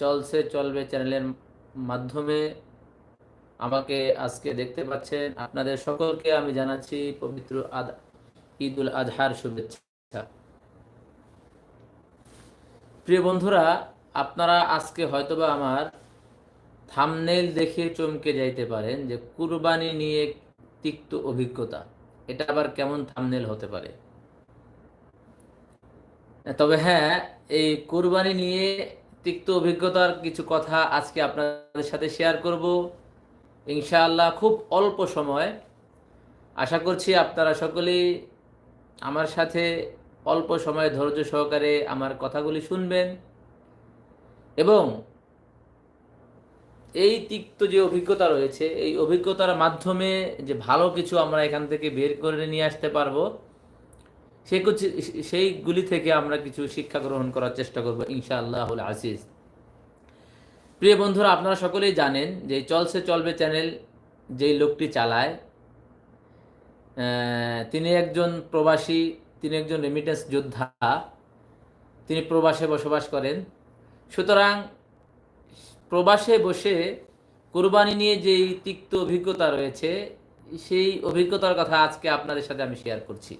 চলছে, চলবে চ্যানেলের মাধ্যমে। আমাকে আজকে দেখতে পাচ্ছেন, আপনাদের সকলকে আমি জানাচ্ছি পবিত্র আদ, ঈদুল আজহার শুভেচ্ছা। প্রিয় বন্ধুরা, আপনারা আজকে হয়তোবা আমার থামনেল দেখে চমকে যাইতে পারেন যে কুরবানি নিয়ে তিক্ত অভিজ্ঞতা। এটা আবার কেমন থামনেল হতে পারে? তবে হ্যাঁ এই কুরবানি নিয়ে তিক্ত অভিজ্ঞতার কিছু কথা আজকে আপনাদের সাথে শেয়ার করব। ইনশাআল্লাহ খুব অল্প সময়। আশা করছি আপনারা সকলেই আমার সাথে অল্প সময় ধৈর্য সহকারে আমার কথাগুলি শুনবেন। এবং এই তিক্ত যে অভিজ্ঞতা রয়েছে, এই অভিজ্ঞতার মাধ্যমে যে ভালো কিছু আমরা এখান থেকে বের করে নিয়ে আসতে পারব সে কিছু সেইগুলি থেকে আমরা কিছু শিক্ষা গ্রহণ করার চেষ্টা করব ইনশাআল্লাহ আজিজ। প্রিয় বন্ধুরা, আপনারা সকলেই জানেন যে চলছে চলবে চ্যানেল, যেই লোকটি চালায় তিনি একজন প্রবাসী, তিনি একজন রেমিটেন্স যোদ্ধা, তিনি প্রবাসে বসবাস করেন। সুতরাং প্রবাসে বসে কোরবানি নিয়ে যেই তিক্ত অভিজ্ঞতা রয়েছে, সেই অভিজ্ঞতার কথা আজকে আপনাদের সাথে আমি শেয়ার করছি।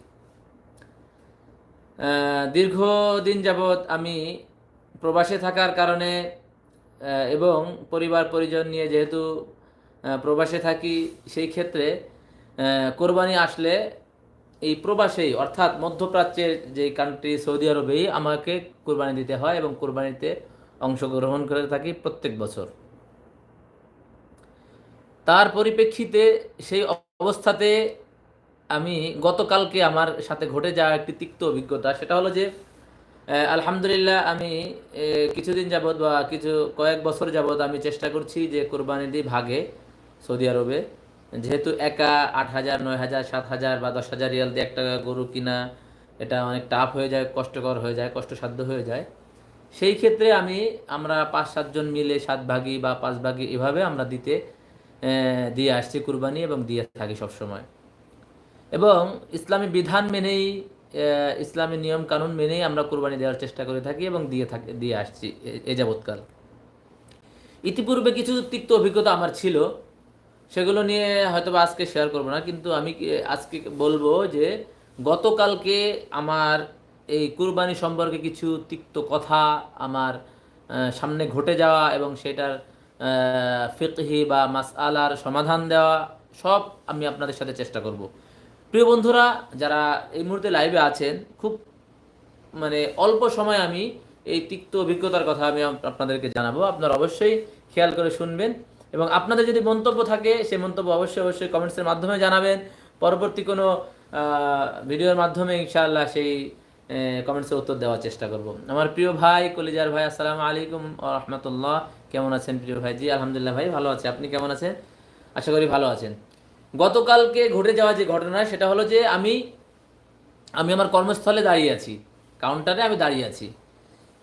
দীর্ঘদিন যাবৎ আমি প্রবাসে থাকার কারণে এবং পরিবার পরিজন নিয়ে যেহেতু প্রবাসে থাকি, সেই ক্ষেত্রে কোরবানি আসলে এই প্রবাসেই, অর্থাৎ মধ্যপ্রাচ্যের যে কান্ট্রি সৌদি আরবেই আমাকে কোরবানি দিতে হয় এবং কোরবানিতে অংশগ্রহণ করে থাকি প্রত্যেক বছর। তার পরিপ্রেক্ষিতে সেই অবস্থাতে আমি গতকালকে আমার সাথে ঘটে যাওয়া একটি তিক্ত অভিজ্ঞতা। সেটা হলো যে আলহামদুলিল্লাহ আমি কিছুদিন যাবৎ বা কিছু কয়েক বছর যাবৎ আমি চেষ্টা করছি যে কোরবানি দিই ভাগে সৌদি আরবে। যেহেতু একা আট হাজার, নয় হাজার, সাত হাজার বা দশ হাজার রিয়াল দিয়ে একটা গরু কিনা, এটা অনেক টাফ হয়ে যায়, কষ্টকর হয়ে যায়, কষ্টসাধ্য হয়ে যায়। সেই ক্ষেত্রে আমি, আমরা পাঁচ সাতজন মিলে সাত ভাগি বা পাঁচ ভাগি এভাবে আমরা দিতে দিয়ে আসছি কুরবানি এবং দিয়ে থাকি সবসময়। এবং ইসলামী বিধান মেনেই ইসলামী নিয়ম কানুন মেনেই আমরা কোরবানি দেওয়ার চেষ্টা করে থাকি এবং দিয়ে থাকি, দিয়ে আসছি এ- যাবৎকাল। ইতিপূর্বে কিছু তিক্ত অভিজ্ঞতা আমার ছিল, সেগুলো নিয়ে হয়তো আজকে শেয়ার করব না, কিন্তু আমি আজকে বলব যে গতকালকে আমার এই কুরবানি সম্পর্কে কিছু তিক্ত কথা আমার সামনে ঘটে যাওয়া এবং সেটার ফিকহি বা মাস আলার সমাধান দেওয়া সব আমি আপনাদের সাথে চেষ্টা করব। প্রিয় বন্ধুরা, যারা এই মুহূর্তে লাইভে আছেন, খুব মানে অল্প সময় আমি এই তিক্ত অভিজ্ঞতার কথা আমি আপ- আপনাদেরকে জানাব। আপনারা অবশ্যই খেয়াল করে শুনবেন এবং আপনাদের যদি মন্তব্য থাকে, সেই মন্তব্য অবশ্যই অবশ্যই কমেন্টসের মাধ্যমে জানাবেন। পরবর্তী কোনো ভিডিওর মাধ্যমে ইনশাআল্লাহ সেই কমেন্টসের উত্তর দেওয়ার চেষ্টা করব। আমার প্রিয় ভাই, কলিজার ভাই, আসসালামু আলাইকুম রহমতুল্লাহ। কেমন আছেন প্রিয় ভাই জি আলহামদুলিল্লাহ ভাই, ভালো আছে। আপনি কেমন আছেন? আশা করি ভালো আছেন। গতকালকে ঘটে যাওয়া যে ঘটনা, সেটা হলো যে আমি আমি আমার কর্মস্থলে দাঁড়িয়ে আছি কাউন্টারে আমি দাঁড়িয়ে আছি।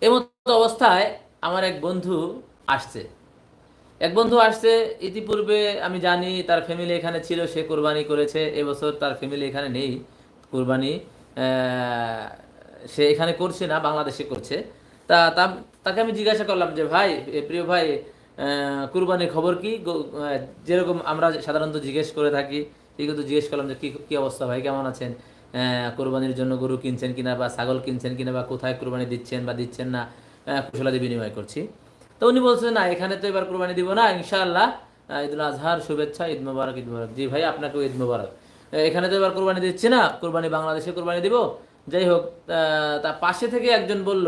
এমতো অবস্থায় আমার এক বন্ধু আসছে। এক বন্ধু আসছে, ইতিপূর্বে আমি জানি তার ফ্যামিলি এখানে ছিল, সে কোরবানি করেছে, এবছর তার ফ্যামিলি এখানে নেই, কোরবানি সে এখানে করছে না, বাংলাদেশে করছে। তা তাকে আমি জিজ্ঞাসা করলাম যে, ভাই প্রিয় ভাই কুরবানির খবর কি? যেরকম আমরা সাধারণত জিজ্ঞেস করে থাকি, ঠিক তো জিজ্ঞেস করলাম যে কি কি অবস্থা ভাই, কেমন আছেন? কোরবানির জন্য গরু কিনছেন কিনা বা ছাগল কিনছেন কিনা বা কোথায় কোরবানি দিচ্ছেন বা দিচ্ছেন না কুশলাদি বিনিময় করছি। তো উনি বলছেন, না, এখানে তো এবার কোরবানি দিব না, ইনশাআল্লাহ ঈদুল আজহার শুভেচ্ছা, ঈদ মোবারক ঈদ মোবারক। জি ভাই, আপনাকেও ঈদ মোবারক। এখানে তো এবার কোরবানি দিচ্ছি না, কোরবানি বাংলাদেশে কোরবানি দিব। যাই হোক তা পাশে থেকে একজন বলল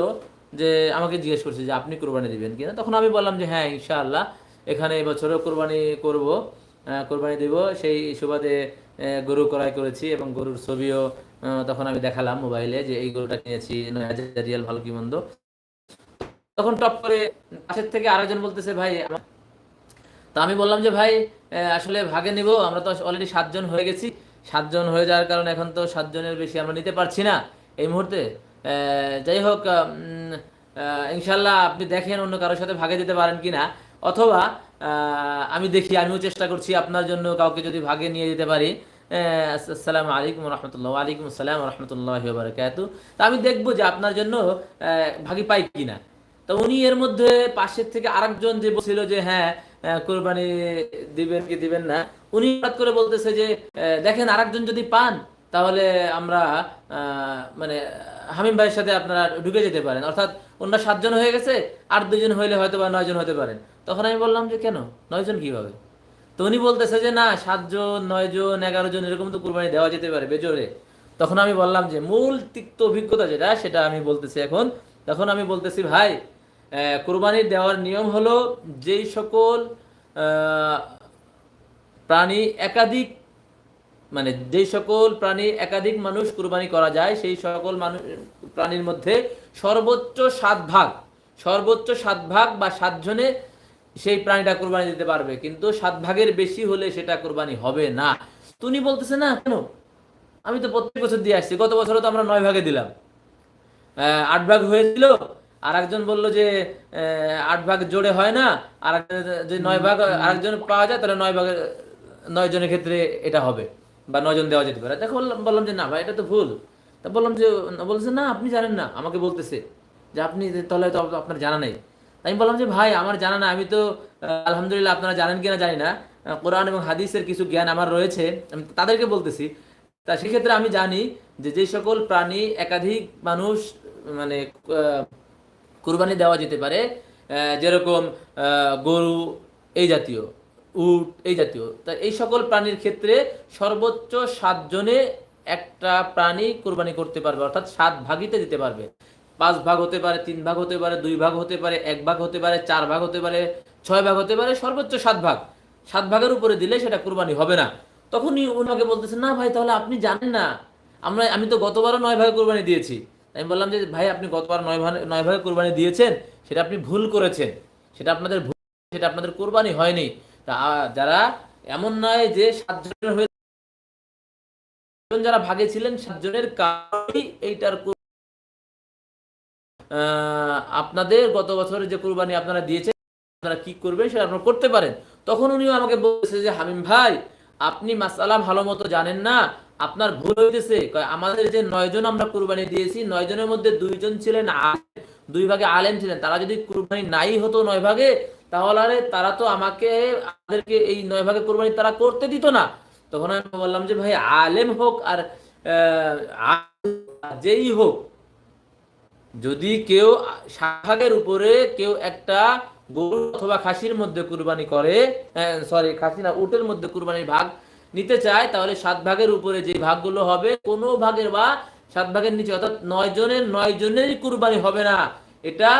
যে আমাকে জিজ্ঞেস করছে যে আপনি কোরবানি দিবেন কিনা? তখন আমি বললাম যে হ্যাঁ ইনশাআল্লাহ, এখানে এবছরও কোরবানি করব কোরবানি দিব। সেই সুবাদে গরু ক্রয় করেছি এবং গরুর ছবিও তখন আমি দেখালাম মোবাইলে যে এই গরুটা কিনেছি রিয়াল ভালো কি মন্দ। তখন টপ করে পাশের থেকে আরেকজন বলতেছে, ভাই তা আমি বললাম যে, ভাই আসলে ভাগে নিব, আমরা তো অলরেডি সাতজন হয়ে গেছি। সাতজন হয়ে যাওয়ার কারণে এখন তো সাতজনের বেশি আমরা নিতে পারছি না এই মুহূর্তে। যাই হোক ইনশাল্লাহ আপনি দেখেন অন্য কারোর সাথে ভাগে দিতে পারেন কিনা। অথবা আহ, আমি দেখি আমিও চেষ্টা করছি আপনার জন্য কাউকে যদি ভাগে নিয়ে যেতে পারি। আসসালামু আলাইকুম রহমতুল্লাহ। ওয়ালাইকুম আসসালাম রহমতুল্লাহ বারকাত। তা আমি দেখব যে আপনার জন্য ভাগি পাই কিনা। তো উনি এর মধ্যে পাশের থেকে আরেকজন যে বলছিল যে হ্যাঁ কোরবানি দিবেন কি দিবেন না উনি হঠাৎ করে বলতেছে যে দেখেন আরেকজন যদি পান তাহলে আমরা মানে হামিম ভাইয়ের সাথে আপনারা ঢুকে যেতে পারেন। অর্থাৎ অন্য সাতজন হয়ে গেছে, আর দুজন হইলে হয়তো বা নয়জন হতে পারেন। তখন আমি বললাম যে কেন? নয়জন কীভাবে? তো উনি বলতেছে যে, না, সাতজন, নয়জন, এগারো জন এরকম তো কুরবানি দেওয়া যেতে পারে বেজোরে তখন আমি বললাম যে, মূল তিক্ত অভিজ্ঞতা যেটা, সেটা আমি বলতেছি এখন। তখন আমি বলতেছি, ভাই কুরবানি দেওয়ার নিয়ম হলো যেই সকল প্রাণী একাধিক মানে যেই সকল প্রাণী একাধিক মানুষ কুরবানি করা যায় সেই সকল মানুষ প্রাণীর মধ্যে সর্বোচ্চ সাত ভাগ সর্বোচ্চ সাত ভাগ বা সাতজনে সেই প্রাণীটা কোরবানি দিতে পারবে। কিন্তু সাত ভাগের বেশি হলে সেটা কোরবানি হবে না। তুমি বলতেছে না কেন? আমি তো প্রত্যেক বছর দিয়ে আসছি গত বছরও তো আমরা নয় ভাগে দিলাম। আহ, আট ভাগ হয়েছিল আর একজন বলল যে আহ, আট ভাগ জোড়ে হয় না আর একজন যে নয় ভাগ আরেকজন পাওয়া যায় তাহলে নয় ভাগের নয় জনের ক্ষেত্রে এটা হবে। বা নয় জন দেওয়া যেতে পারে। দেখো, বললাম যে না ভাই, এটা তো ভুল। তা বললাম যে, বলছে, না, আপনি জানেন না, আমাকে বলতেছে যে আপনি তাহলে তো আপনার জানা নেই। আমি বললাম যে, ভাই, আমার জানা না, আমি তো আলহামদুলিল্লাহ আপনারা জানেন কিনা জানি না। কোরআন এবং হাদিসের কিছু জ্ঞান আমার রয়েছে, আমি তাদেরকে বলতেছি। তা সেক্ষেত্রে আমি জানি যে যে সকল প্রাণী একাধিক মানুষ মানে কুরবানি দেওয়া যেতে পারে যেরকম গরু, এই জাতীয়। উট, এই জাতীয়। তা এই সকল প্রাণীর ক্ষেত্রে সর্বোচ্চ সাতজনে একটা প্রাণী কোরবানি করতে পারবে, অর্থাৎ সাত ভাগিতে দিতে পারবে। পাঁচ ভাগ হতে পারে, তিন ভাগ হতে পারে, দুই ভাগ হতে পারে, এক ভাগ হতে পারে, চার ভাগ হতে পারে, ছয় ভাগ হতে পারে, সর্বোচ্চ সাত ভাগ। সাত ভাগের উপরে দিলে সেটা কোরবানি হবে না। তখনই ওনাকে বলতেছে, না ভাই, তাহলে আপনি জানেন না। আমরা, আমি তো গতবারও নয় ভাগে কোরবানি দিয়েছি। আমি বললাম যে, ভাই, আপনি গতবার নয় ভাগে নয় ভাগে কোরবানি দিয়েছেন, সেটা আপনি ভুল করেছেন। সেটা আপনাদের ভুল, সেটা আপনাদের কোরবানি হয়নি। তা যারা এমন নয় যে সাতজনের হয়ে যারা ভাগে ছিলেন, সাতজনের কারণেই এইটার আপনাদের গত বছরের যে কুরবানি আপনারা দিয়েছেন, আপনারা কি করবেন সেটা আপনারা করতে পারেন। তখন উনিও আমাকে বলছে যে, হামিম ভাই, আপনি মাসালা ভালো মতো জানেন না, আপনার ভুল হইতেছে। আমাদের যে নয়জন আমরা কুরবানি দিয়েছি নয়জনের মধ্যে দুইজন ছিলেন দুই ভাগে আলেম ছিলেন। তারা যদি কুরবানি নাই হতো নয় ভাগে তাহলে তারা তো আমাকে, আমাদেরকে এই নয় ভাগে কুরবানি তারা করতে দিত না। তখন আমি বললাম যে, ভাই, আলেম হোক আর যেই হোক, যদি কেউ শাখাগের উপরে কেউ একটা গরু অথবা খাসির মধ্যে কুরবানি করে সরি খাসি না, উটের মধ্যে কুরবানির ভাগ নিতে চায়, তাহলে সাত ভাগের উপরে যে ভাগগুলো হবে, কোনো ভাগের বা সাত ভাগের নিচে, অর্থাৎ নয় জনের, নয় জনেরই কুরবানি হবে না। এটা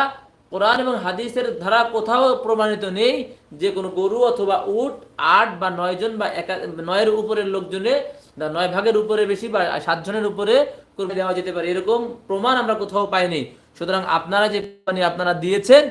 কোরআন এবং হাদিসের ধারা কোথাও প্রমাণিত নেই যে কোনো গরু অথবা উট, আট বা নয় জন বা একা নয়ের উপরের লোকজনে নয় ভাগের উপরে বেশি বা সাত জনের উপরে কুরবানি দেওয়া যেতে পারে। এরকম প্রমাণ আমরা কোথাও পাইনি। সুতরাং আপনারা যে কোরবানি আপনারা দিয়েছেন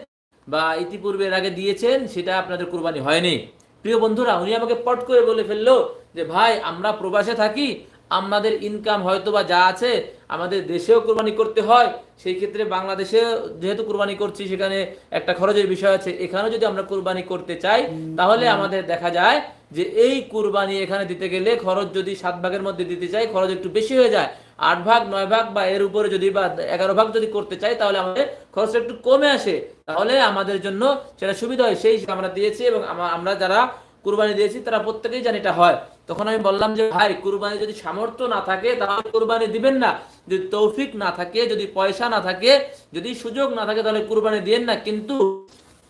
বা ইতিপূর্বে এর আগে দিয়েছেন, সেটা আপনাদের কুরবানি হয়নি। প্রিয় বন্ধুরা, উনি আমাকে পট করে বলে ফেলল যে, ভাই, আমরা প্রবাসে থাকি আমাদের ইনকাম হয়তো বা যা আছে আমাদের দেশেও কোরবানি করতে হয় সেই ক্ষেত্রে বাংলাদেশে যেহেতু কোরবানি করছি সেখানে একটা খরচের বিষয় আছে এখানেও যদি আমরা কোরবানি করতে চাই তাহলে আমাদের দেখা যায় যে এই কুরবানি এখানে দিতে গেলে খরচ যদি সাত ভাগের মধ্যে দিতে চাই খরচ একটু বেশি হয়ে যায়। আট ভাগ নয় ভাগ বা এর উপরে যদি বা এগারো ভাগ যদি করতে চাই তাহলে আমাদের খরচটা একটু কমে আসে। তাহলে আমাদের জন্য সেটা সুবিধা হয় সেই আমরা দিয়েছি এবং আমরা যারা কুরবানি দিয়েছি, তারা প্রত্যেকেই জানি এটা হয়। তখন আমি বললাম যে, ভাই কুরবানি যদি সামর্থ্য না থাকে, তাহলে কুরবানি দিবেন না। যদি তৌফিক না থাকে, যদি পয়সা না থাকে, যদি সুযোগ না থাকে, তাহলে কুরবানি দিয়েন না। কিন্তু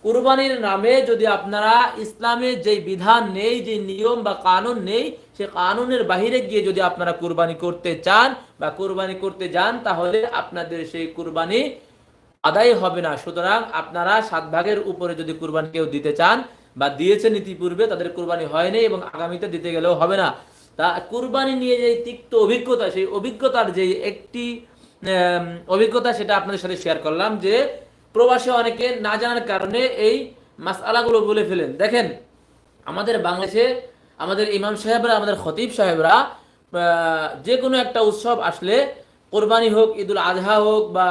কুরবানির নামে যদি আপনারা ইসলামের যে বিধান নেই যে নিয়ম বা কানুন নেই, সে কানুনের বাহিরে গিয়ে যদি আপনারা কুরবানি করতে চান বা কুরবানি করতে যান, তাহলে আপনাদের সেই কুরবানি আদায় হবে না। সুতরাং আপনারা সাত ভাগের উপরে যদি কুরবানি কেউ দিতে চান বা দিয়েছেন ইতিপূর্বে তাদের কোরবানি হয়নি এবং আগামীতে দিতে গেলেও হবে না। তা কুরবানি নিয়ে যে তিক্ত অভিজ্ঞতা, সেই অভিজ্ঞতার যে একটি অভিজ্ঞতা, সেটা আপনাদের সাথে শেয়ার করলাম যে প্রবাসে অনেকে না জানার কারণে এই মাসআলাগুলো বলে ফেলেন। দেখেন, আমাদের বাংলাদেশে আমাদের ইমাম সাহেবরা, আমাদের খতিব সাহেবরা যে কোনো একটা উৎসব আসলে কোরবানি হোক, ঈদুল আজহা হোক বা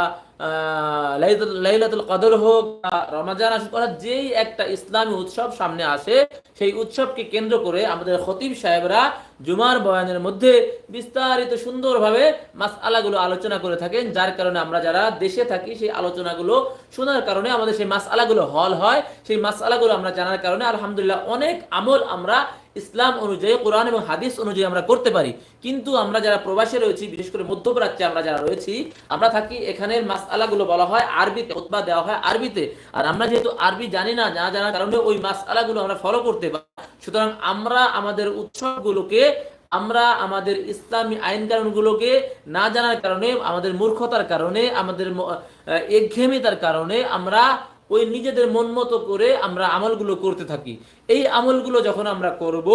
লাইলাতুল- কদর হোক রমাজান আসুক, অর্থাৎ যেই একটা ইসলামী উৎসব সামনে আসে, সেই উৎসবকে কেন্দ্র করে আমাদের খতিব সাহেবরা জুমার বয়ানের মধ্যে বিস্তারিত সুন্দরভাবে মাস আলাগুলো আলোচনা করে থাকেন, যার কারণে আমরা যারা দেশে থাকি, সেই আলোচনাগুলো শোনার কারণে আমাদের সেই মাস আলাগুলো হল হয়। সেই মাস আলাগুলো আমরা জানার কারণে আলহামদুলিল্লাহ অনেক আমল আমরা ইসলাম অনুযায়ী কোরআন এবং হাদিস অনুযায়ী আমরা করতে পারি। কিন্তু আমরা যারা প্রবাসে রয়েছি বিশেষ করে মধ্যপ্রাচ্যে আমরা যারা রয়েছি আমরা থাকি এখানের মাস আলাগুলো বলা হয় আরবিতে উৎপাদ দেওয়া হয় আরবিতে। আর আমরা যেহেতু আরবি জানি না না জানার কারণে ওই মাস আলাগুলো আমরা ফলো করতে পারি। সুতরাং আমরা আমাদের উৎসবগুলোকে আমরা আমাদের ইসলামী আইন কানুনগুলোকে না জানার কারণে আমাদের মূর্খতার কারণে আমাদের আহ, কারণে আমরা ওই নিজেদের মন মতো করে আমরা আমলগুলো করতে থাকি। এই আমলগুলো যখন আমরা করব,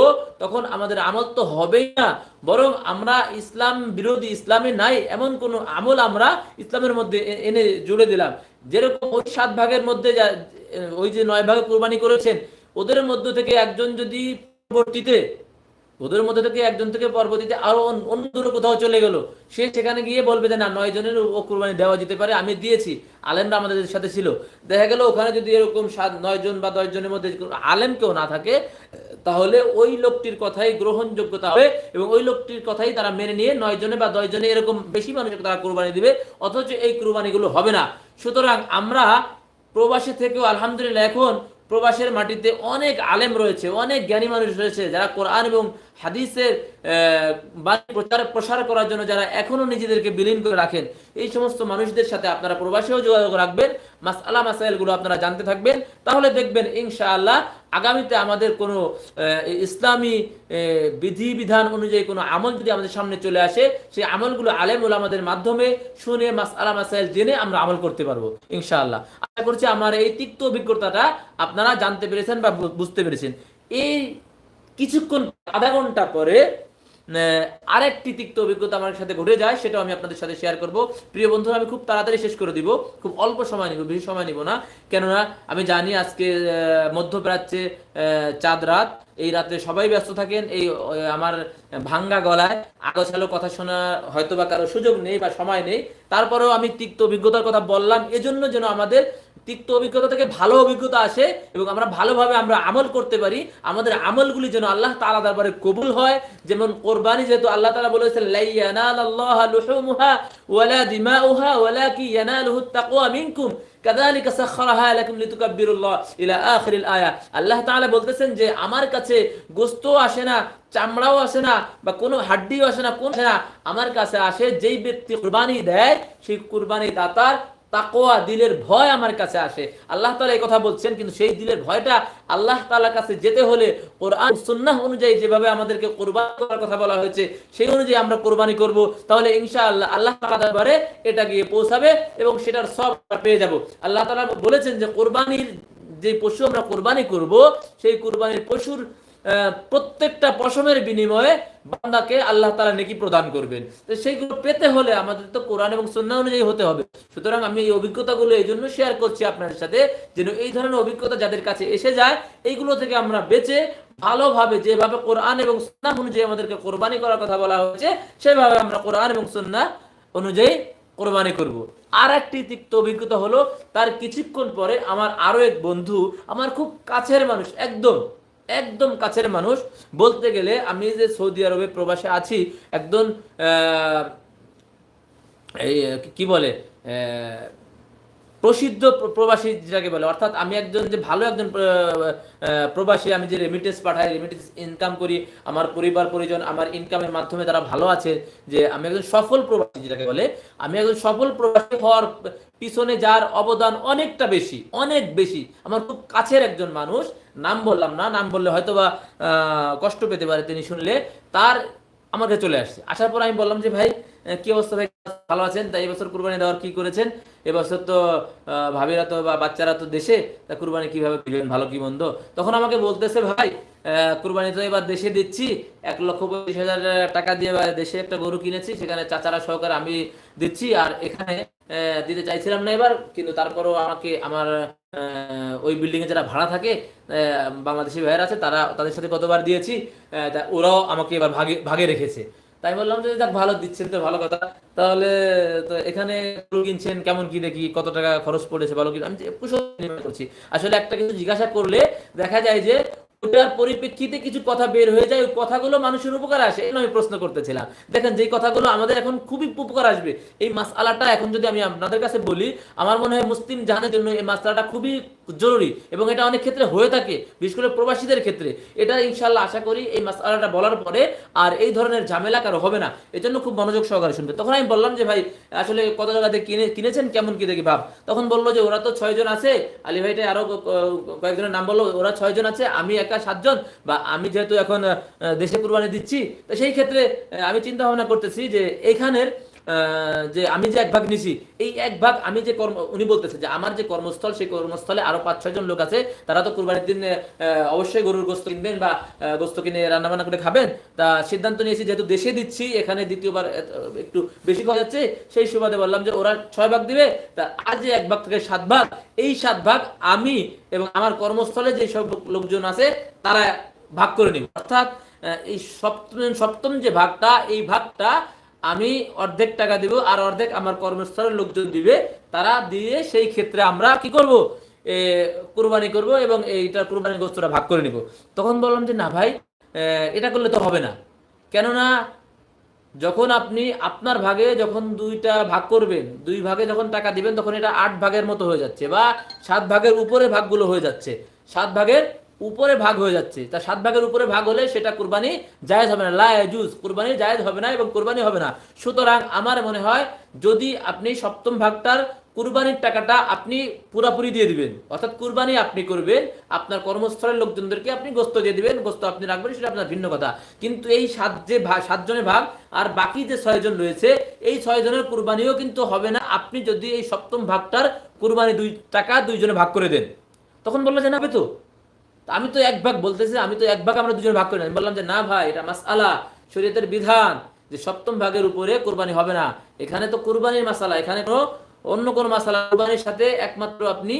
তখন আমাদের আমল তো হবেই না। বরং আমরা ইসলাম বিরোধী ইসলামে নাই, এমন কোন আমল আমরা ইসলামের মধ্যে এনে জুড়ে দিলাম। যেরকম ওই সাত ভাগের মধ্যে ওই যে নয় ভাগে কোরবানি করেছেন, ওদের মধ্য থেকে একজন যদি পরবর্তীতে ওদের মধ্যে থেকে একজন থেকে পর্ব পরবর্তীতে আরও অন- অন্য দূরে কোথাও চলে গেল। সে সেখানে গিয়ে বলবে যে, না, নয় জনের ও কুরবানি দেওয়া যেতে পারে, আমি দিয়েছি। আলেমরা আমাদের সাথে ছিল। দেখা গেল ওখানে যদি এরকম সাত নয় জন বা দশ জনের মধ্যে আলেম কেউ না থাকে, তাহলে ওই লোকটির কথাই গ্রহণযোগ্যতা হবে এবং ওই লোকটির কথাই তারা মেনে নিয়ে নয় জনে বা দশ জনে এরকম বেশি মানুষকে তারা কোরবানি দিবে, অথচ এই কোরবানিগুলো হবে না। সুতরাং আমরা প্রবাসী থেকেও আলহামদুলিল্লাহ এখন প্রবাসের মাটিতে অনেক আলেম রয়েছে, অনেক জ্ঞানী মানুষ রয়েছে যারা কোরআন এবং হাদিসের প্রচার, প্রসার করার জন্য যারা এখনও নিজেদেরকে বিলীন করে রাখেন, এই সমস্ত মানুষদের সাথে আপনারা প্রবাসেও যোগাযোগ রাখবেন, মাসআলা মাসাইলগুলো আপনারা জানতে থাকবেন, তাহলে দেখবেন ইনশাআল্লাহ আগামীতে আমাদের কোনো ইসলামী বিধিবিধান অনুযায়ী কোনো আমল যদি আমাদের সামনে চলে আসে, সেই আমলগুলো আলেম আমাদের মাধ্যমে শুনে মাস মাসআলা মাসাইল জেনে আমরা আমল করতে পারব, ইনশাআল্লাহ। আশা করছি আমার এই তিক্ত অভিজ্ঞতাটা আপনারা জানতে পেরেছেন বু- বুঝতে পেরেছেন। এই কিছুক্ষণ, আধা ঘণ্টা পরে আরেকটি তিক্ত অভিজ্ঞতা আমার সাথে ঘটে যায়, সেটাও আমি আপনাদের সাথে শেয়ার করব। প্রিয় বন্ধুরা, আমি খুব তাড়াতাড়ি শেষ করে দিব। খুব অল্প সময় নিব, বেশি সময় নিব না। কেননা, আমি জানি আজকে মধ্যপ্রাচ্যে চাঁদ রাত। এই রাতে সবাই ব্যস্ত থাকেন, এই আমার ভাঙ্গা গলায় আগোছালো কথা শোনা হয়তো বা কারও সুযোগ নেই বা সময় নেই। তারপরেও আমি তিক্ত অভিজ্ঞতার কথা বললাম। এজন্য যেন আমাদের তিক্ত অভিজ্ঞতা থেকে ভালো অভিজ্ঞতা আসে এবং আমরা ভালোভাবে আমরা আমল করতে পারি। আমাদের আমলগুলি যেন আল্লাহ তাআলা দরবারে কবুল হয়। যেমন কোরবানি যেহেতু আল্লাহ তাআলা বলেছেন লা ইয়ানালাল্লাহা লুহুমুহা ওয়ালা দিমাউহা ওয়ালাকি ইয়ানালুহুত তাকওয়া মিনকুম। কাযালিকা সাখরাহা লাকুম লিতুকাব্বিরুল্লাহ ইলা আখিরিল আয়া। আল্লাহ তাআলা বলতেছেন যে, আমার কাছে গোস্ত আসে না, চামড়াও আসে না, বা কোনো হাড্ডিও আসে না, কোন আসে না। আমার কাছে আসে যেই ব্যক্তি কুরবানি দেয়, সেই কুরবানি দাতার তাকোয়া দিলের ভয় আমার কাছে আসে। আল্লাহ তালা এই কথা বলছেন, কিন্তু সেই দিলের ভয়টা আল্লাহ তাআলার কাছে যেতে হলে কোরআন, সুন্নাহ অনুযায়ী যেভাবে আমাদেরকে কোরবানি করার কথা বলা হয়েছে, সেই অনুযায়ী আমরা কোরবানি করব। তাহলে ইনশা আল্লাহ তাআলা দরবারে এটা গিয়ে পৌঁছাবে এবং সেটার সব পেয়ে যাব। আল্লাহ তালা বলেছেন যে কোরবানির যে পশু আমরা কোরবানি করব, সেই কোরবানির পশুর প্রত্যেকটা পশমের বিনিময়ে বান্দাকে আল্লাহ তাআলা নেকি প্রদান করবেন। তো সেইগুলো পেতে হলে আমাদের তো কোরআন এবং সুন্নাহ অনুযায়ী হতে হবে। সুতরাং আমি এই অভিজ্ঞতাগুলো এই জন্য শেয়ার করছি আপনাদের সাথে, যেন এই ধরনের অভিজ্ঞতা যাদের কাছে এসে যায়, এইগুলো থেকে আমরা বেঁচে ভালোভাবে যেভাবে কোরআন এবং সুন্নাহ অনুযায়ী আমাদেরকে কোরবানি করার কথা বলা হয়েছে, সেভাবে আমরা কোরআন এবং সুন্নাহ অনুযায়ী কোরবানি করব। আর একটি তিক্ত অভিজ্ঞতা হলো, তার কিছুক্ষণ পরে আমার আরও এক বন্ধু, আমার খুব কাছের মানুষ, একদম একদম কাছের মানুষ। বলতে গেলে আমি যে সৌদি আরবে প্রবাসে আছি, একদম এই, কি বলে প্রসিদ্ধ প্রবাসী যেটাকে বলে, অর্থাৎ আমি একজন যে ভালো একজন প্রবাসী, আমি যে রেমিটেন্স পাঠাই রেমিটেন্স ইনকাম করি, আমার পরিবার, পরিজন, আমার ইনকামের মাধ্যমে তারা ভালো আছে, যে আমি একজন সফল প্রবাসী যেটাকে বলে, আমি একজন সফল প্রবাসী হওয়ার পিছনে যার অবদান অনেকটা বেশি, অনেক বেশি। আমার খুব কাছের একজন মানুষ, নাম বললাম না, নাম বললে হয়তো বা কষ্ট পেতে পারে তিনি শুনলে, তার আমাকে চলে আসছে। আসার পর আমি বললাম যে, ভাই কি অবস্থা ভাই? ভালো আছেন? তাই এবছর কুরবানি দেওয়ার কি করেছেন? এবছর তো ভাবিরা তো বা বাচ্চারা তো দেশে, তা কুরবানি কীভাবে দিবেন ভালো কি মন্দ? তখন আমাকে বলতেছে ভাই কুরবানি তো এবার দেশে দিচ্ছি। এক লক্ষ পঁচিশ হাজার টাকা দিয়ে দেশে একটা গরু কিনেছি, সেখানে চাচারা সহকারে আমি দিচ্ছি। আর এখানে দিতে চাইছিলাম না এবার, কিন্তু তারপরও আমাকে, আমার ওই বিল্ডিং এ যারা ভাড়া থাকে বাংলাদেশি ভাইয়ের আছে, তারা তাদের সাথে কতবার দিয়েছি ওরাও আমাকে এবার ভাগে ভাগে রেখেছে। তাই বললাম যে, যাক, ভালো দিচ্ছেন তো, ভালো কথা। তাহলে তো এখানে কিনছেন, কেমন কি দেখি, কত টাকা খরচ পড়েছে, ভালো কি আমি যে করছি। আসলে একটা কিছু জিজ্ঞাসা করলে দেখা যায় যে, ওটার পরিপ্রেক্ষিতে কিছু কথা বের হয়ে যায়, ওই কথাগুলো মানুষের উপকার আসে, এই আমি প্রশ্ন করতেছিলাম। দেখেন, যেই কথাগুলো আমাদের এখন খুবই উপকার আসবে, এই মাস আলাটা এখন যদি আমি আপনাদের কাছে বলি, আমার মনে হয় মুসলিম জাহানের জন্য এই মাসালাটা খুবই জরুরি এবং এটা অনেক ক্ষেত্রে হয়ে থাকে, বিশেষ করে প্রবাসীদের ক্ষেত্রে। এটা ইনশাল্লাহ আশা করি এই মাসালাটা বলার পরে আর এই ধরনের ঝামেলা কারও হবে না। এই জন্য খুব মনোযোগ সহকারে শুনবে। তখন আমি বললাম যে, ভাই, আসলে কত জায়গাতে কিনে, কিনেছেন? কেমন কি দেখি ভাব? তখন বলল যে, ওরা তো ছয়জন আছে। আলী ভাইটা আরও ক- ক- কয়েকজনের নাম বলল, ওরা ছয়জন আছে, আমি একা সাতজন বা আমি যেহেতু এখন দেশে কুরবানি দিচ্ছি। তো সেই ক্ষেত্রে আমি চিন্তা ভাবনা করতেছি যে এইখানের যে আমি যে এক ভাগ নিছি, এই এক ভাগ আমি যে কর্ম, উনি বলতেছে যে আমার যে কর্মস্থল, সেই কর্মস্থলে আরও পাঁচ, ছয় জন লোক আছে, তারা তো কুরবানির দিন অবশ্যই গরুর গোস্ত কিনবেন বা গোস্ত কিনে রান্না বান্না করে খাবেন। তা সিদ্ধান্ত নিয়েছি, যেহেতু দেশে দিচ্ছি, এখানে দ্বিতীয়বার একটু বেশি খাওয়া যাচ্ছে, সেই সুবাদে বললাম যে ওরা ছয় ভাগ দিবে, তা আজ এক ভাগ থেকে সাত ভাগ। এই সাত ভাগ আমি এবং আমার কর্মস্থলে যে সব লোকজন আছে, তারা ভাগ করে নিব। অর্থাৎ এই সপ্তম সপ্তম যে ভাগটা, এই ভাগটা আমি অর্ধেক টাকা দিব আর অর্ধেক আমার কর্মস্থলের লোকজন দিবে, তারা দিয়ে সেই ক্ষেত্রে আমরা কি করব? কুরবানি করব এবং এইটা কুরবানির গোস্তটা ভাগ করে নিব। তখন বললাম যে, না ভাই এটা করলে তো হবে না। কেননা, যখন আপনি আপনার ভাগে যখন দুইটা ভাগ করবেন, দুই ভাগে যখন টাকা দিবেন, তখন এটা আট ভাগের মতো হয়ে যাচ্ছে বা সাত ভাগের উপরে ভাগগুলো হয়ে যাচ্ছে। সাত ভাগের উপরে ভাগ হয়ে যাচ্ছে। তা সাত ভাগের উপরে ভাগ হলে সেটা কুরবানি জায়েজ হবে না। লা জুজ কুরবানি জায়েজ হবে না এবং কুরবানি হবে না। সুতরাং আমার মনে হয় যদি আপনি সপ্তম ভাগটার কুরবানির টাকাটা আপনি পুরাপুরি দিয়ে দিবেন, অর্থাৎ কুরবানি আপনি করবেন, আপনার কর্মস্থলের লোকজনদেরকে আপনি গোস্ত দিয়ে দিবেন, গোস্ত আপনি রাখবেন, সেটা আপনার ভিন্ন কথা। কিন্তু এই সাত যে ভাগ সাতজনের ভাগ আর বাকি যে ছয়জন রয়েছে, এই ছয়জনের কুরবানিও কিন্তু হবে না। আপনি যদি এই সপ্তম ভাগটার কুরবানি দুই টাকা দুইজনে ভাগ করে দেন। তখন বলল যে না তা আমি তো এক ভাগ বলতেছি, আমি তো এক ভাগ আমরা দুজনে ভাগ করে নেন বললাম যে, না ভাই, এটা মাসালা শরীয়তের বিধান যে সপ্তম ভাগের উপরে কোরবানি হবে না। এখানে তো কোরবানির মাসালা এখানে কোনো অন্য কোনো মাসালা কোরবানির সাথে একমাত্র আপনি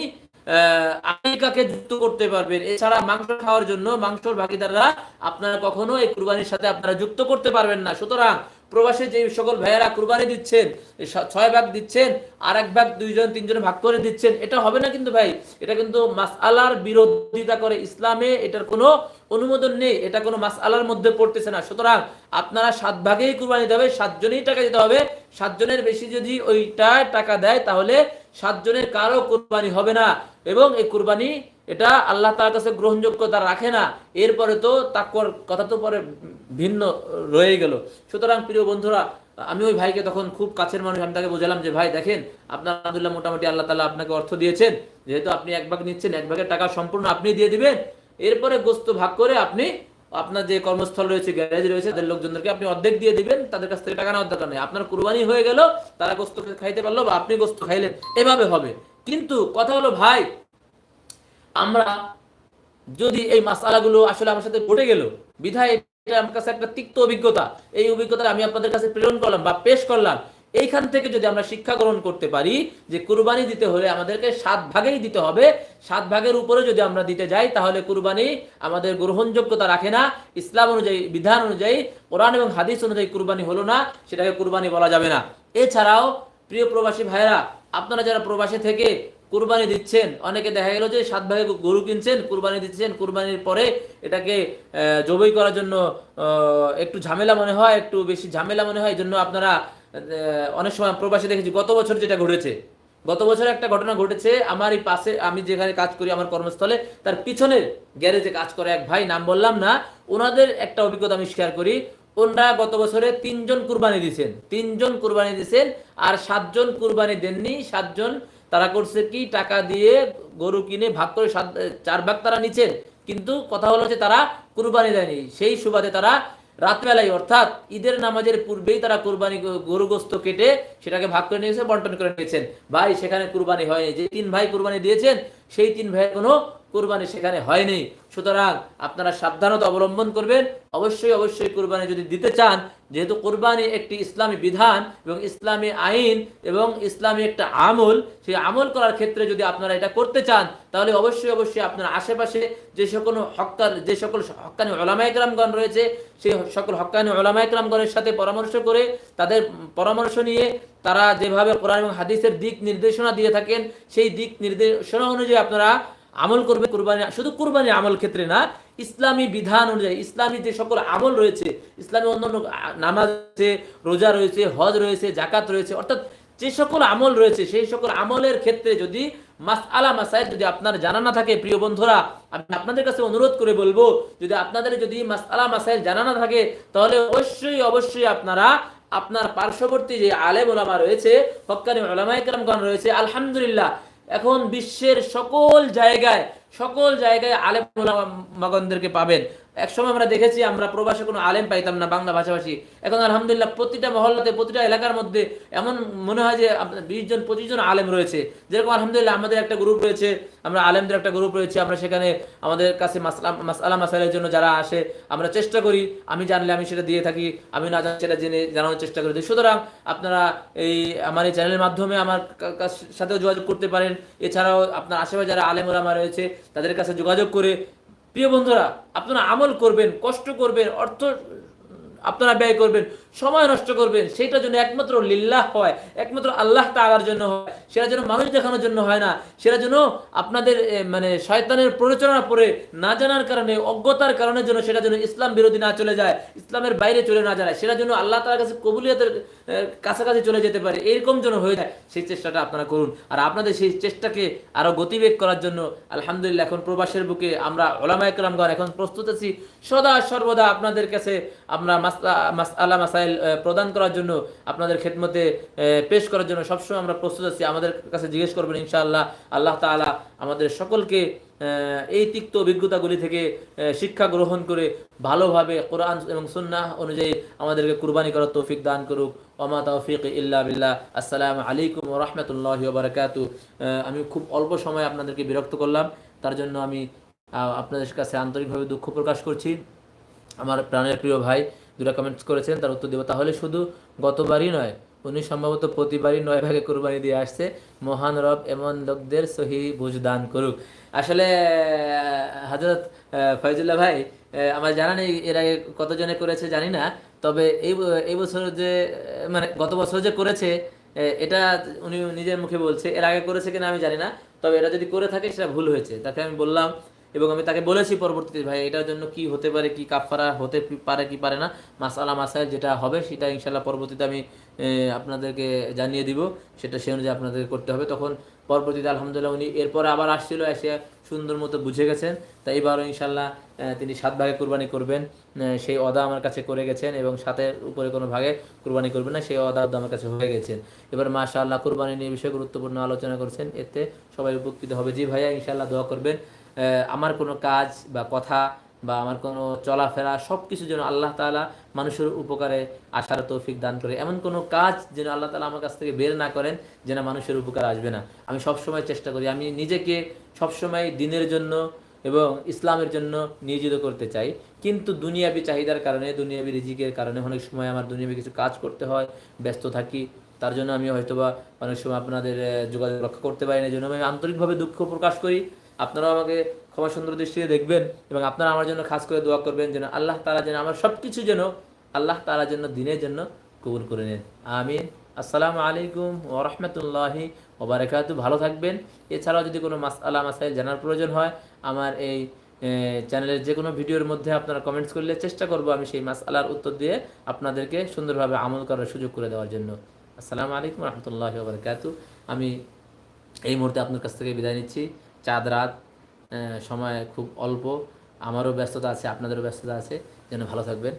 আকিকাকে যুক্ত করতে পারবেন। এছাড়া মাংস খাওয়ার জন্য মাংসর ভাগিদাররা আপনারা কখনো এই কুরবানির সাথে আপনারা যুক্ত করতে পারবেন না। সুতরাং প্রবাসে যে সকল ভাইয়েরা কুরবানি দিচ্ছেন ছয় ভাগ দিচ্ছেন আর এক ভাগ দুইজন, তিনজনে ভাগ করে দিচ্ছেন, এটা হবে না কিন্তু ভাই, এটা কিন্তু মাস আলার বিরোধিতা করে ইসলামে, এটার কোনো অনুমোদন নেই, এটা কোনো মাস আলার মধ্যে পড়তেছে না। সুতরাং আপনারা সাত ভাগেই কুরবানি দিতে হবে, সাতজনেই টাকা দিতে হবে, সাতজনের বেশি যদি ওইটা টাকা দেয়, তাহলে সাতজনের কারও কুরবানি হবে না। এবং এই কুরবানি এটা আল্লাহ তার কাছে গ্রহণযোগ্যতা রাখে না। এরপরে তো তাকওয়ার কথা তো পরে ভিন্ন রয়ে গেল। সুতরাং প্রিয় বন্ধুরা, আমি ওই ভাইকে তখন খুব কাছের মানুষ, আমি তাকে বোঝালাম যে, ভাই, দেখেন, আপনার আলহামদুলিল্লাহ মোটামুটি আল্লাহ তালা আপনাকে অর্থ দিয়েছেন। যেহেতু আপনি এক ভাগ নিচ্ছেন, এক ভাগের টাকা সম্পূর্ণ আপনি দিয়ে দিবেন। এরপরে গোস্ত ভাগ করে আপনি আপনার যে কর্মস্থল রয়েছে, গ্যারেজ রয়েছে, তাদের লোকজনদেরকে আপনি অর্ধেক দিয়ে দিবেন। তাদের কাছ থেকে টাকা নেওয়ার দরকার নেই। আপনার কুরবানি হয়ে গেল, তারা গোস্ত খাইতে পারল বা আপনি গোস্ত খাইলেন। এভাবে হবে। কিন্তু কথা হলো, ভাই আমরা যদি এই মাসালাগুলো আসলে আমার সাথে ঘটে গেল, বিধায় এটা আমার কাছে একটা তিক্ত অভিজ্ঞতা। এই অভিজ্ঞতা আমি আপনাদের কাছে প্রেরণ করলাম বা পেশ করলাম। এইখান থেকে যদি আমরা শিক্ষা গ্রহণ করতে পারি, যে কুরবানি দিতে হলে আমাদেরকে সাত ভাগেই দিতে হবে। সাত ভাগের উপরে যদি আমরা দিতে যাই, তাহলে কুরবানি আমাদের গ্রহণযোগ্যতা রাখে না। ইসলাম অনুযায়ী, বিধান অনুযায়ী, কোরআন এবং হাদিস অনুযায়ী কুরবানি হলো না, সেটাকে কুরবানি বলা যাবে না। এছাড়াও, প্রিয় প্রবাসী ভাইরা আপনারা যারা প্রবাসী থেকে কুরবানি দিচ্ছেন। অনেকে দেখা গেল যে সাত ভাগে গরু কিনছেন, কুরবানি দিচ্ছেন, কুরবানির পরে এটাকে জবাই করার জন্য একটু ঝামেলা মনে হয়, একটু বেশি ঝামেলা মনে হয় এই জন্য আপনারা অনেক সময় প্রবাসী দেখেছি, গত বছর যেটা ঘটেছে, গত বছর একটা ঘটনা ঘটেছে আমার এই পাশে, আমি যেখানে কাজ করি, আমার কর্মস্থলে, তার পিছনের গ্যারেজে কাজ করে এক ভাই, নাম বললাম না, ওনাদের একটা অভিজ্ঞতা আমি শেয়ার করি, ওনারা গত বছরে তিনজন কুরবানি দিয়েছেন, তিনজন কুরবানি দিয়েছেন, আর সাতজন কুরবানি দেননি, সাতজন তারা করছে কি? টাকা দিয়ে গরু কিনে ভাগ করে চার ভাগ তারা নিচ্ছেন। কিন্তু কথা হলো যে তারা কুরবানি দেয়নি। সেই সুবাদে তারা রাতবেলায় অর্থাৎ ঈদের নামাজের পূর্বেই তারা কুরবানি গ- গরু গোস্ত কেটে সেটাকে ভাগ করে নিয়েছে, বন্টন করে নিয়েছেন। ভাই, সেখানে কুরবানি হয়নি। যে তিন ভাই কুরবানি দিয়েছেন, সেই তিন ভাইয়ের কোনো কুরবানি সেখানে হয়নি। সুতরাং আপনারা সাবধানতা অবলম্বন করবেন। অবশ্যই অবশ্যই কুরবানি যদি দিতে চান যেহেতু কোরবানি একটি ইসলামী বিধান এবং ইসলামী আইন এবং ইসলামী একটা আমল, সেই আমল করার ক্ষেত্রে যদি আপনারা এটা করতে চান, তাহলে অবশ্যই অবশ্যই আপনার আশেপাশে যে সকল হক্কান, যে সকল হক্কানি ওলামাইকরামগণ রয়েছে, সেই সকল হক্কানি ওলামাইকরামগণের সাথে পরামর্শ করে, তাদের পরামর্শ নিয়ে তারা যেভাবে কোরআন এবং হাদিসের দিক নির্দেশনা দিয়ে থাকেন, সেই দিক নির্দেশনা অনুযায়ী আপনারা আমল করবে কুরবানি, শুধু কুরবানি আমল ক্ষেত্রে না ইসলামী বিধান অনুযায়ী, ইসলামী যে সকল আমল রয়েছে, ইসলামী অন্যান্য নামাজ রয়েছে, রোজা রয়েছে, হজ রয়েছে জাকাত রয়েছে, অর্থাৎ যে সকল আমল রয়েছে, সেই সকল আমলের ক্ষেত্রে যদি মাস আলা মাসাইল যদি আপনার জানা না থাকে, প্রিয় বন্ধুরা, আমি আপনাদের কাছে অনুরোধ করে বলব, যদি আপনাদের যদি মাস আলা মাসাইল জানা না থাকে, তাহলে অবশ্যই অবশ্যই আপনারা আপনার পার্শ্ববর্তী যে আলেম ওলামা রয়েছে হক্কানি ওলামাই কেরামগণ রয়েছে, আলহামদুলিল্লাহ এখন বিশ্বের সকল জায়গায় সকল জায়গায় আলেম মগনদেরকে পাবেন। একসময় আমরা দেখেছি আমরা প্রবাসে কোনো আলেম পাইতাম না বাংলা ভাষাভাষী। এখন আলহামদুলিল্লাহ প্রতিটা মহল্লাতে, প্রতিটা এলাকার মধ্যে এমন মনে হয় যে বিশ জন, পঁচিশ জন আলেম রয়েছে। যেরকম আলহামদুলিল্লাহ আমাদের একটা গ্রুপ রয়েছে, আমরা আলেমদের একটা গ্রুপ রয়েছে, আমরা সেখানে আমাদের কাছে মাসলা মাসালা মাসাইলের জন্য যারা আসে, আমরা চেষ্টা করি। আমি জানলে আমি সেটা দিয়ে থাকি, আমি না জানি সেটা জেনে জানানোর চেষ্টা করি। সুতরাং আপনারা এই আমার এই চ্যানেলের মাধ্যমে আমার সাথেও যোগাযোগ করতে পারেন। এছাড়াও আপনার আশেপাশে যারা আলেম ওলামা রয়েছে, তাদের কাছে যোগাযোগ করে প্রিয় বন্ধুরা আপনারা আমল করবেন কষ্ট করবেন অর্থ আপনারা ব্যয় করবেন। সময় নষ্ট করবেন, সেটা জন্য একমাত্র লিল্লাহ হয়, একমাত্র আল্লাহ তাআলার জন্য হয়, সেটা যেন মানুষ দেখানোর জন্য হয় না, সেটা যেন আপনাদের মানে শয়তানের প্ররোচনা পড়ে না জানার কারণে, অজ্ঞতার কারণে যেন সেটা যেন ইসলাম বিরোধী না চলে যায়, ইসলামের বাইরে চলে না যায়, সেটা যেন আল্লাহ তাআলার কাছে কবুলিয়তের কাছাকাছি চলে যেতে পারে, এরকম যেন হয়ে যায়, সেই চেষ্টাটা আপনারা করুন। আর আপনাদের সেই চেষ্টাকে আরও গতিবেগ করার জন্য, আলহামদুলিল্লাহ এখন প্রবাসের বুকে আমরা ওলামায়ে কেরামগণ এখন প্রস্তুত আছি। সদা সর্বদা আপনাদের কাছে আমরা মাস মাসালা মাসাইল প্রদান করার জন্য, আপনাদের খেদমতে পেশ করার জন্য সবসময় আমরা প্রস্তুত আছি। আমাদের কাছে জিজ্ঞেস করবেন, ইনশাআল্লাহ, আল্লাহ তাআলা আমাদের সকলকে এই তিক্ত অভিজ্ঞতাগুলি থেকে শিক্ষা গ্রহণ করে ভালোভাবে কোরআন এবং সুন্নাহ অনুযায়ী আমাদেরকে কুরবানি করার তৌফিক দান করুক। ওমা তৌফিক ইল্লা বিল্লাহ। আসসালামু আলাইকুম রাহমাতুল্লাহি বারাকাতু আমি খুব অল্প সময় আপনাদেরকে বিরক্ত করলাম। তার জন্য আমি আপনাদের কাছে আন্তরিকভাবে দুঃখ প্রকাশ করছি। আমার প্রাণের প্রিয় ভাই দুটা কমেন্টস করেছেন তার উত্তর দেবো। তাহলে শুধু গতবারই নয়, উনি সম্ভবত প্রতিবারই নয় ভাগে কোরবানি দিয়ে আসছে। মহান রব এমন লোকদের সহি বুঝ দান করুক। আসলে হাজরত ফয়জুল্লাহ ভাই আমার জানা নেই এর আগে কতজনে করেছে জানি না, তবে এই এই বছর যে মানে গত বছর যে করেছে এটা উনি নিজের মুখে বলছে। এর আগে করেছে কিনা আমি জানি না, তবে এটা যদি করে থাকে সেটা ভুল হয়েছে। তাকে আমি বললাম এবং আমি তাকে বলেছি পরবর্তীতে, ভাই, এটার জন্য কি হতে পারে, কি কাফারা হতে পারে, কি পারে না, মাসালা, মাসাইল যেটা হবে, সেটা ইনশাল্লাহ পরবর্তীতে আমি আপনাদেরকে জানিয়ে দিব, সেটা সে অনুযায়ী আপনাদের করতে হবে। তখন পরবর্তীতে আলহামদুলিল্লাহ উনি এরপরে আবার আসছিল, এসে সুন্দর মতো বুঝে গেছেন। তাই এবারও ইনশাল্লাহ তিনি সাত ভাগে কোরবানি করবেন। সেই অদা আমার কাছে করে গেছেন এবং সাতের উপরে কোনো ভাগে কুরবানি করবেন না, সেই অদা অদা আমার কাছে হয়ে গেছেন। এবার মাশা আল্লাহ কুরবানি নিয়ে বিষয়ে গুরুত্বপূর্ণ আলোচনা করছেন, এতে সবাই উপকৃত হবে। জি ভাইয়া ইনশাল্লাহ দোয়া করবেন। আমার কোনো কাজ বা কথা বা আমার কোনো চলাফেরা সব কিছু যেন আল্লাহ তাআলা মানুষের উপকারে আসার তৌফিক দান করে। এমন কোনো কাজ যেন আল্লাহ তাআলা আমার কাছ থেকে বের না করেন যেন মানুষের উপকার আসবে না। আমি সবসময় চেষ্টা করি, আমি নিজেকে সবসময় দিনের জন্য এবং ইসলামের জন্য নিয়োজিত করতে চাই। কিন্তু দুনিয়াবি চাহিদার কারণে, দুনিয়াবি রিজিকের কারণে অনেক সময় আমার দুনিয়াবি কিছু কাজ করতে হয়, ব্যস্ত থাকি, তার জন্য আমি হয়তোবা অনেক সময় আপনাদের যোগাযোগ রক্ষা করতে পারি না। এই জন্য আমি আন্তরিকভাবে দুঃখ প্রকাশ করি। আপনারাও আমাকে ক্ষমা সুন্দর দৃষ্টিতে দেখবেন এবং আপনারা আমার জন্য খাস করে দোয়া করবেন যেন আল্লাহ তাআলা যেন আমার সব কিছু যেন আল্লাহ তাআলা যেন দিনের জন্য কবুল করে নেন। আমিন। আসসালামু আলাইকুম ওয়া রাহমাতুল্লাহি ওয়া বারাকাতুহু। ভালো থাকবেন। এছাড়াও যদি কোনো মাসআলা, মাসাইল জানার প্রয়োজন হয়, আমার এই চ্যানেলের যে কোনো ভিডিওর মধ্যে আপনারা কমেন্টস করলে চেষ্টা করব আমি সেই মাসআলার উত্তর দিয়ে আপনাদেরকে সুন্দরভাবে আমল করার সুযোগ করে দেওয়ার জন্য। আসসালামু আলাইকুম রহমতুল্লাহ বারকাতু আমি এই মুহূর্তে আপনার কাছ থেকে বিদায় নিচ্ছি। চাঁদ রাত সময় খুব অল্প। আমারও ব্যস্ততা আছে আপনাদেরও ব্যস্ততা আছে। যেন ভালো থাকবেন।